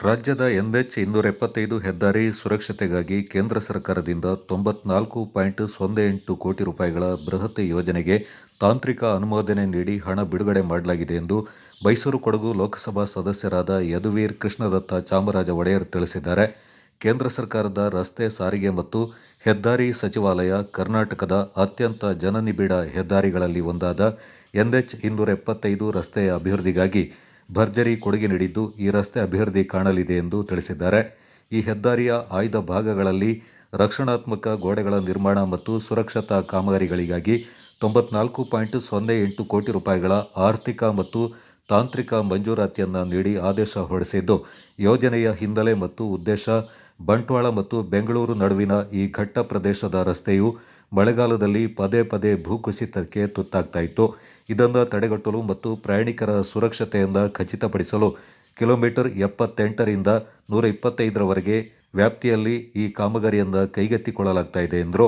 ರಾಜ್ಯದ ಎನ್ಎಚ್ ಇನ್ನೂರ ಎಪ್ಪತ್ತೈದು ಹೆದ್ದಾರಿ ಸುರಕ್ಷತೆಗಾಗಿ ಕೇಂದ್ರ ಸರ್ಕಾರದಿಂದ ತೊಂಬತ್ನಾಲ್ಕು ಪಾಯಿಂಟ್ ಸೊನ್ನೆ ಎಂಟು ಕೋಟಿ ರೂಪಾಯಿಗಳ ಬೃಹತ್ ಯೋಜನೆಗೆ ತಾಂತ್ರಿಕ ಅನುಮೋದನೆ ನೀಡಿ ಹಣ ಬಿಡುಗಡೆ ಮಾಡಲಾಗಿದೆ ಎಂದು ಮೈಸೂರು ಕೊಡಗು ಲೋಕಸಭಾ ಸದಸ್ಯರಾದ ಯದುವೀರ್ ಕೃಷ್ಣದತ್ತ ಚಾಮರಾಜ ಒಡೆಯರ್ ತಿಳಿಸಿದ್ದಾರೆ. ಕೇಂದ್ರ ಸರ್ಕಾರದ ರಸ್ತೆ ಸಾರಿಗೆ ಮತ್ತು ಹೆದ್ದಾರಿ ಸಚಿವಾಲಯ ಕರ್ನಾಟಕದ ಅತ್ಯಂತ ಜನನಿಬಿಡ ಹೆದ್ದಾರಿಗಳಲ್ಲಿ ಒಂದಾದ ಎನ್ಎಚ್ ಇನ್ನೂರ ಎಪ್ಪತ್ತೈದು ರಸ್ತೆಯ ಅಭಿವೃದ್ಧಿಗಾಗಿ ಭರ್ಜರಿ ಕೊಡುಗೆ ನೀಡಿದ್ದು ಈ ರಸ್ತೆ ಅಭಿವೃದ್ಧಿ ಕಾಣಲಿದೆ ಎಂದು ತಿಳಿಸಿದ್ದಾರೆ. ಈ ಹೆದ್ದಾರಿಯ ಆಯ್ದ ಭಾಗಗಳಲ್ಲಿ ರಕ್ಷಣಾತ್ಮಕ ಗೋಡೆಗಳ ನಿರ್ಮಾಣ ಮತ್ತು ಸುರಕ್ಷತಾ ಕಾಮಗಾರಿಗಳಿಗಾಗಿ ತೊಂಬತ್ನಾಲ್ಕು ಪಾಯಿಂಟ್ ಸೊನ್ನೆ ಎಂಟು ಕೋಟಿ ರೂಪಾಯಿಗಳ ಆರ್ಥಿಕ ಮತ್ತು ತಾಂತ್ರಿಕ ಮಂಜೂರಾತಿಯನ್ನು ನೀಡಿ ಆದೇಶ ಹೊರಡಿಸಿದ್ದು, ಯೋಜನೆಯ ಹಿನ್ನೆಲೆ ಮತ್ತು ಉದ್ದೇಶ ಬಂಟ್ವಾಳ ಮತ್ತು ಬೆಂಗಳೂರು ನಡುವಿನ ಈ ಘಟ್ಟ ಪ್ರದೇಶದ ರಸ್ತೆಯು ಮಳೆಗಾಲದಲ್ಲಿ ಪದೇ ಪದೇ ಭೂಕುಸಿತಕ್ಕೆ ತುತ್ತಾಗ್ತಾ ಇತ್ತು. ಇದನ್ನು ತಡೆಗಟ್ಟಲು ಮತ್ತು ಪ್ರಯಾಣಿಕರ ಸುರಕ್ಷತೆಯಿಂದ ಖಚಿತಪಡಿಸಲು ಕಿಲೋಮೀಟರ್ ಎಪ್ಪತ್ತೆಂಟರಿಂದ ನೂರ ಇಪ್ಪತ್ತೈದರವರೆಗೆ ವ್ಯಾಪ್ತಿಯಲ್ಲಿ ಈ ಕಾಮಗಾರಿಯನ್ನು ಕೈಗೆತ್ತಿಕೊಳ್ಳಲಾಗ್ತಾ ಇದೆ ಎಂದರು.